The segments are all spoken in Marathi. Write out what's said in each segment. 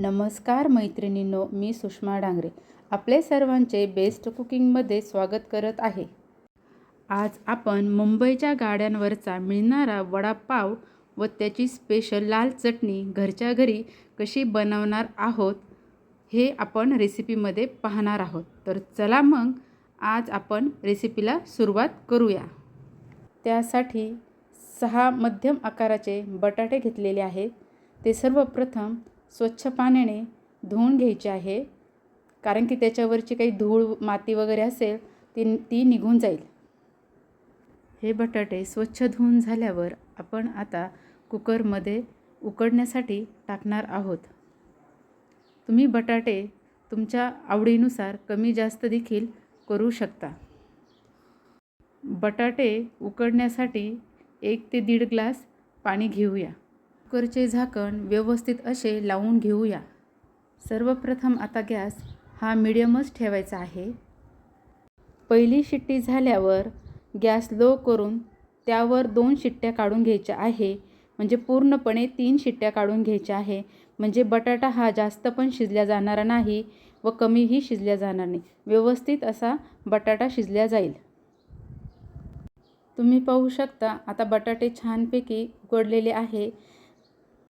नमस्कार मैत्रिणींनो मी सुषमा डांगरे. आपले सर्वांचे बेस्ट कुकिंगमध्ये स्वागत करत आहे. आज आपण मुंबईच्या गाड्यांवरचा मिळणारा वडापाव व त्याची स्पेशल लाल चटणी घरच्या घरी कशी बनवणार आहोत हे आपण रेसिपीमध्ये पाहणार आहोत. तर चला मग आज आपण रेसिपीला सुरुवात करूया. त्यासाठी सहा मध्यम आकाराचे बटाटे घेतलेले आहेत. ते सर्वप्रथम स्वच्छ पाण्याने धुवून घ्यायची आहे. कारण की त्याच्यावरची काही धूळ माती वगैरे असेल ती ती निघून जाईल. हे बटाटे स्वच्छ धुवून झाल्यावर आपण आता कुकरमध्ये उकडण्यासाठी टाकणार आहोत. तुम्ही बटाटे तुमच्या आवडीनुसार कमी जास्त देखील करू शकता. बटाटे उकडण्यासाठी एक ते दीड ग्लास पाणी घेऊया. कुकरचे झाकण व्यवस्थित असे लावून घेऊया. सर्वप्रथम आता गॅस हा मिडियमच ठेवायचा आहे. पहिली शिट्टी झाल्यावर गॅस लो करून त्यावर दोन शिट्ट्या काढून घ्यायच्या आहे. म्हणजे पूर्णपणे तीन शिट्ट्या काढून घ्यायच्या आहे. म्हणजे बटाटा हा जास्त पण शिजल्या जाणारा नाही व कमीही शिजल्या जाणार नाही. व्यवस्थित असा बटाटा शिजल्या जाईल. तुम्ही पाहू शकता आता बटाटे छानपैकी उकडलेले आहे.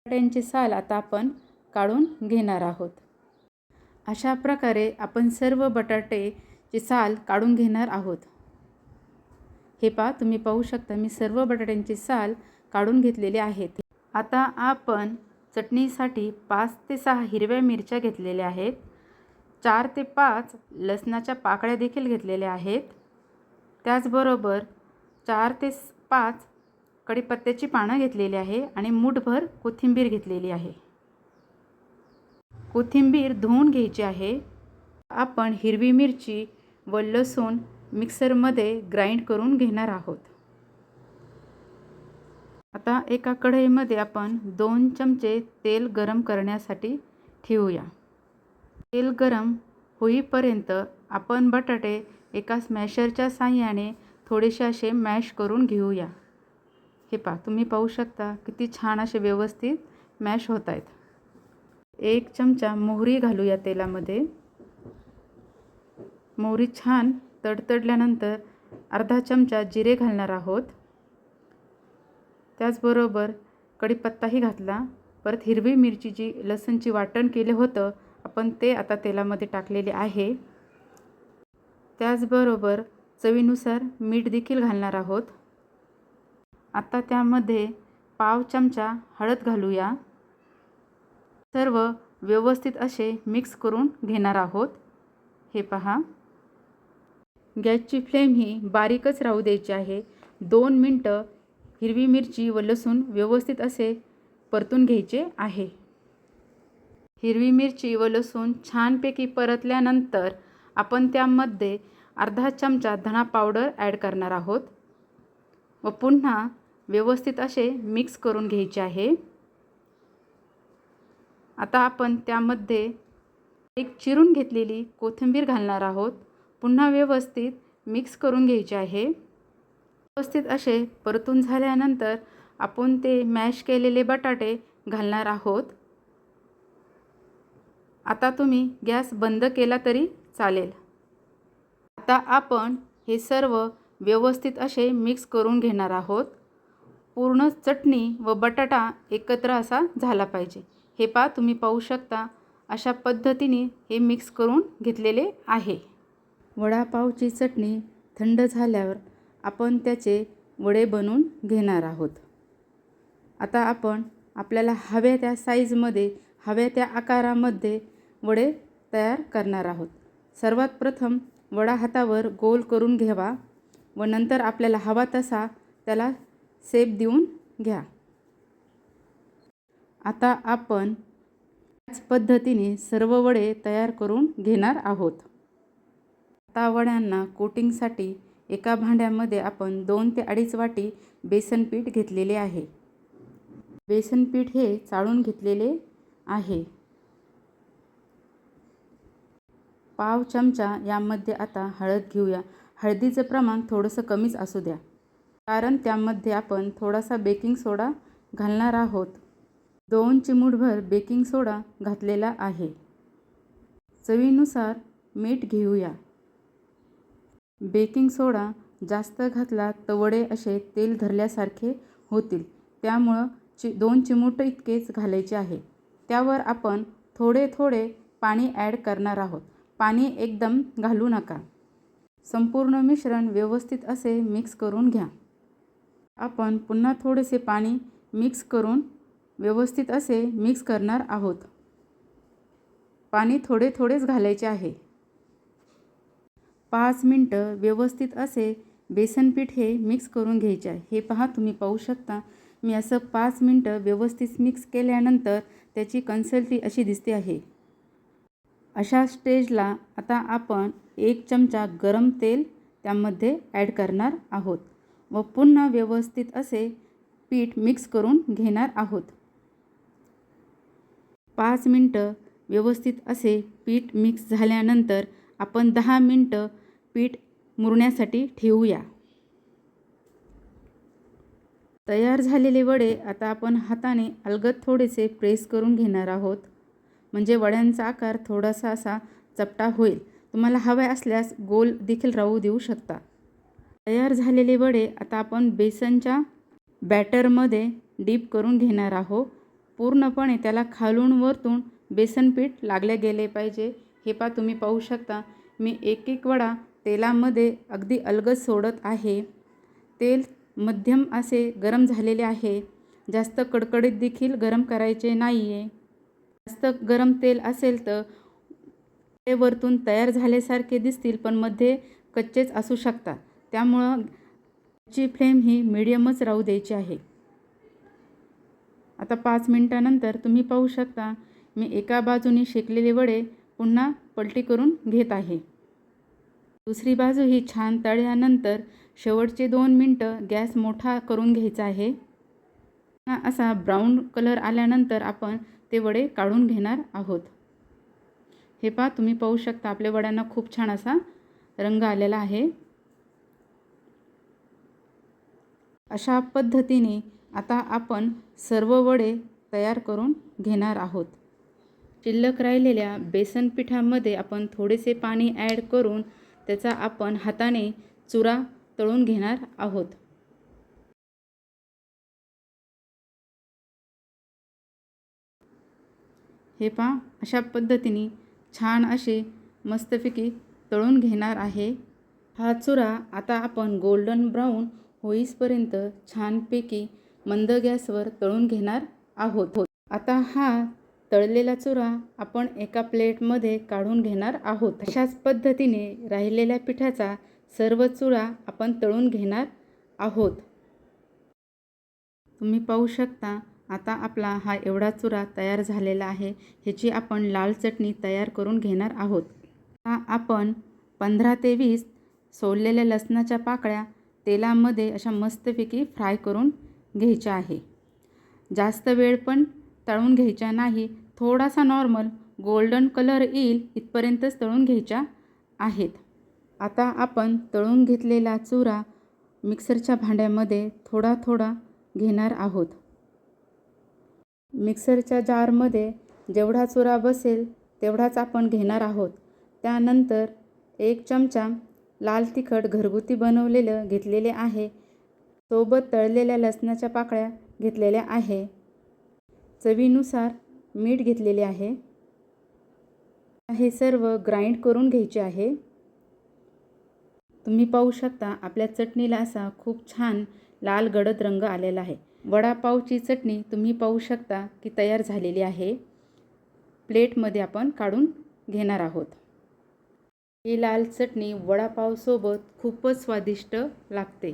बटाट्यांची साल आता आपण काढून घेणार आहोत. अशा प्रकारे आपण सर्व बटाटेची साल काढून घेणार आहोत. हे पहा तुम्ही पाहू शकता मी सर्व बटाट्यांची साल काढून घेतलेली आहेत. आता आपण चटणीसाठी पाच ते सहा हिरव्या मिरच्या घेतलेल्या आहेत. चार ते पाच लसणाच्या पाकळ्या देखील घेतलेल्या आहेत. त्याचबरोबर चार ते पाच कढीपत्त्याची पानं घेतलेली आहे आणि मूठभर कोथिंबीर घेतलेली आहे. कोथिंबीर धुवून घ्यायची आहे. आपण हिरवी मिरची व लसूण मिक्सरमध्ये ग्राइंड करून घेणार आहोत. आता एका कढईमध्ये आपण दोन चमचे तेल गरम करण्यासाठी ठेवूया. तेल गरम होईपर्यंत आपण बटाटे एका स्मॅशरच्या साह्याने थोडेसे असे मॅश करून घेऊया. हे पहा तुम्ही पाहू शकता किती छान असे व्यवस्थित मॅश होत आहेत. एक चमचा मोहरी घालूया तेलामध्ये. मोहरी छान तडतडल्यानंतर अर्धा चमचा जिरे घालणार आहोत. त्याचबरोबर कढीपत्ताही घातला. परत हिरवी मिरची जी लसणची वाटण केलं होतं आपण ते आता तेलामध्ये टाकलेले आहे. त्याचबरोबर चवीनुसार मीठ देखील घालणार आहोत. आता त्यामध्ये पाव चमचा हळद घालूया. सर्व व्यवस्थित असे मिक्स करून घेणार आहोत. हे पहा. गॅसची फ्लेम ही बारीकच राहू द्यायची आहे. दोन मिनटं हिरवी मिरची व लसूण व्यवस्थित असे परतून घ्यायचे आहे. हिरवी मिरची व लसूण छानपैकी परतल्यानंतर आपण त्यामध्ये अर्धा चमचा धणा पावडर ॲड करणार आहोत. व पुन्हा व्यवस्थित असे मिक्स करून घ्यायचे आहे. आता आपण त्यामध्ये एक चिरून घेतलेली कोथिंबीर घालणार आहोत. पुन्हा व्यवस्थित मिक्स करून घ्यायचे आहे. व्यवस्थित असे परतून झाल्यानंतर आपण ते मॅश केलेले बटाटे घालणार आहोत. आता तुम्ही गॅस बंद केला तरी चालेल. आता आपण हे सर्व व्यवस्थित असे मिक्स करून घेणार आहोत. पूर्ण चटणी व बटाटा एकत्र असा झाला पाहिजे. हे पा तुम्ही पाहू शकता अशा पद्धतीने हे मिक्स करून घेतलेले आहे. वडापावची चटणी थंड झाल्यावर आपण त्याचे वडे बनवून घेणार आहोत. आता आपण आपल्याला हव्या त्या साईजमध्ये हव्या त्या आकारामध्ये वडे तयार करणार आहोत. सर्वात प्रथम वडा हातावर गोल करून घ्यावा व नंतर आपल्याला हवा तसा त्याला सेप देऊन घ्या. आता आपण त्याच पद्धतीने सर्व वडे तयार करून घेणार आहोत. आता वड्यांना कोटिंगसाठी एका भांड्यामध्ये आपण दोन ते अडीच वाटी बेसन पीठ घेतलेले आहे. बेसन पीठ हे चाळून घेतलेले आहे. पाव चमचा यामध्ये आता हळद घेऊया. हळदीचं प्रमाण थोडंसं कमीच असू द्या. कारण त्यामध्ये आपण थोडासा बेकिंग सोडा घालणार आहोत. दोन चिमूटभर बेकिंग सोडा घातलेला आहे. चवीनुसार मीठ घेऊया. बेकिंग सोडा जास्त घातला तर वडे असे तेल धरल्यासारखे होतील. त्यामुळं चि दोन चिमूट इतकेच घालायचे आहे. त्यावर आपण थोडे थोडे पाणी ॲड करणार आहोत. पाणी एकदम घालू नका. संपूर्ण मिश्रण व्यवस्थित असे मिक्स करून घ्या. आपण पुन्हा थोडेसे पाणी मिक्स करून व्यवस्थित असे मिक्स करणार आहोत. पाणी थोडे थोडेच घालायचे आहे. पाच मिनटं व्यवस्थित असे बेसनपीठ हे मिक्स करून घ्यायचे आहे. हे पहा तुम्ही पाहू शकता. मी असं पाच मिनटं व्यवस्थित मिक्स केल्यानंतर त्याची कन्सल्टी अशी दिसते आहे. अशा स्टेजला आता आपण एक चमचा गरम तेल त्यामध्ये ॲड करणार आहोत. व पुन्हा व्यवस्थित असे पीठ मिक्स करून घेणार आहोत. पाच मिनटं व्यवस्थित असे पीठ मिक्स झाल्यानंतर आपण दहा मिनटं पीठ मुरण्यासाठी ठेवूया. तयार झालेले वडे आता आपण हाताने अलगद थोडेसे प्रेस करून घेणार आहोत. म्हणजे वड्यांचा आकार थोडासा असा चपटा होईल. तुम्हाला हवे असल्यास गोल देखील राहू देऊ शकता. तयार झालेले वडे आता आपण बेसनच्या बॅटरमध्ये डीप करून घेणार आहोत. पूर्णपणे त्याला खालून वरतून बेसन पीठ लागले गेले पाहिजे. हे पा तुम्ही पाहू शकता मी एक एक वडा तेलामध्ये अगदी अलगद सोडत आहे. तेल मध्यम असे गरम झालेले आहे. जास्त कडकडीत देखील गरम करायचे नाही आहे जास्त गरम तेल असेल तर ते वरतून तयार झाल्यासारखे दिसतील पण मध्ये कच्चेच असू शकतात. त्यामुळं ची फ्लेम ही मिडियमच राहू द्यायची आहे. आता पाच मिनटानंतर तुम्ही पाहू शकता मी एका बाजूने शेकलेले वडे पुन्हा पलटी करून घेत आहे. दुसरी बाजू ही छान तळल्यानंतर शेवटचे दोन मिनटं गॅस मोठा करून घ्यायचा आहे. असा ब्राऊन कलर आल्यानंतर आपण ते वडे काढून घेणार आहोत. हे पहा तुम्ही पाहू शकता आपल्या वड्यांना खूप छान असा रंग आलेला आहे. अशा पद्धतीने आता आपण सर्व वडे तयार करून घेणार आहोत. शिल्लक राहिलेल्या बेसन पिठामध्ये आपण थोडेसे पाणी ॲड करून त्याचा आपण हाताने चुरा तळून घेणार आहोत. हे पहा अशा पद्धतीने छान असे मस्तपैकी तळून घेणार आहे. हा चुरा आता आपण गोल्डन ब्राऊन होईसपर्यंत छानपैकी मंद गॅसवर तळून घेणार आहोत. आता हा तळलेला चुरा आपण एका प्लेटमध्ये काढून घेणार आहोत. अशाच पद्धतीने राहिलेल्या पिठाचा सर्व चुरा आपण तळून घेणार आहोत. तुम्ही पाहू शकता आता आपला हा एवढा चुरा तयार झालेला आहे ह्याची आपण लाल चटणी तयार करून घेणार आहोत. आता आपण पंधरा ते वीस सोललेल्या लसणाच्या पाकळ्या तेलामध्ये अशा मस्तपैकी फ्राय करून घ्यायच्या आहे. जास्त वेळ पण तळून घ्यायच्या नाही थोडासा नॉर्मल गोल्डन कलर येईल इथपर्यंतच तळून घ्यायच्या आहेत. आता आपण तळून घेतलेला चुरा मिक्सरच्या भांड्यामध्ये थोडा थोडा घेणार आहोत. मिक्सरच्या जारमध्ये जेवढा चुरा बसेल तेवढाच आपण घेणार आहोत. त्यानंतर एक चमचा लाल तिखट घरगुती बनवलेलं घेतलेले आहे. सोबत तळलेल्या लसणाच्या पाकळ्या घेतलेल्या आहे. चवीनुसार मीठ घेतलेले आहे. हे सर्व ग्राइंड करून घ्यायचे आहे. तुम्ही पाहू शकता आपल्या चटणीला असा खूप छान लाल गडद रंग आलेला आहे. वडापावची चटणी तुम्ही पाहू शकता की तयार झालेली आहे. प्लेटमध्ये आपण काढून घेणार आहोत. ही लाल चटणी वडापावसोबत खूपच स्वादिष्ट लागते.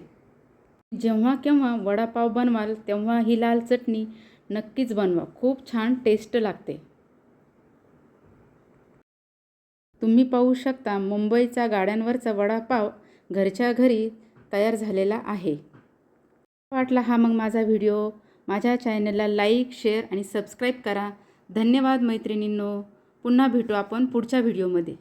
जेव्हा केव्हा वडापाव बनवाल तेव्हा ही लाल चटणी नक्कीच बनवा. खूप छान टेस्ट लागते. तुम्ही पाहू शकता मुंबईचा गाड्यांवरचा वडापाव घरच्या घरी तयार झालेला आहे. वाटला हा मग माझा व्हिडिओ? माझ्या चॅनलला लाईक शेअर आणि सबस्क्राईब करा. धन्यवाद मैत्रिणींनो. पुन्हा भेटू आपण पुढच्या व्हिडिओमध्ये.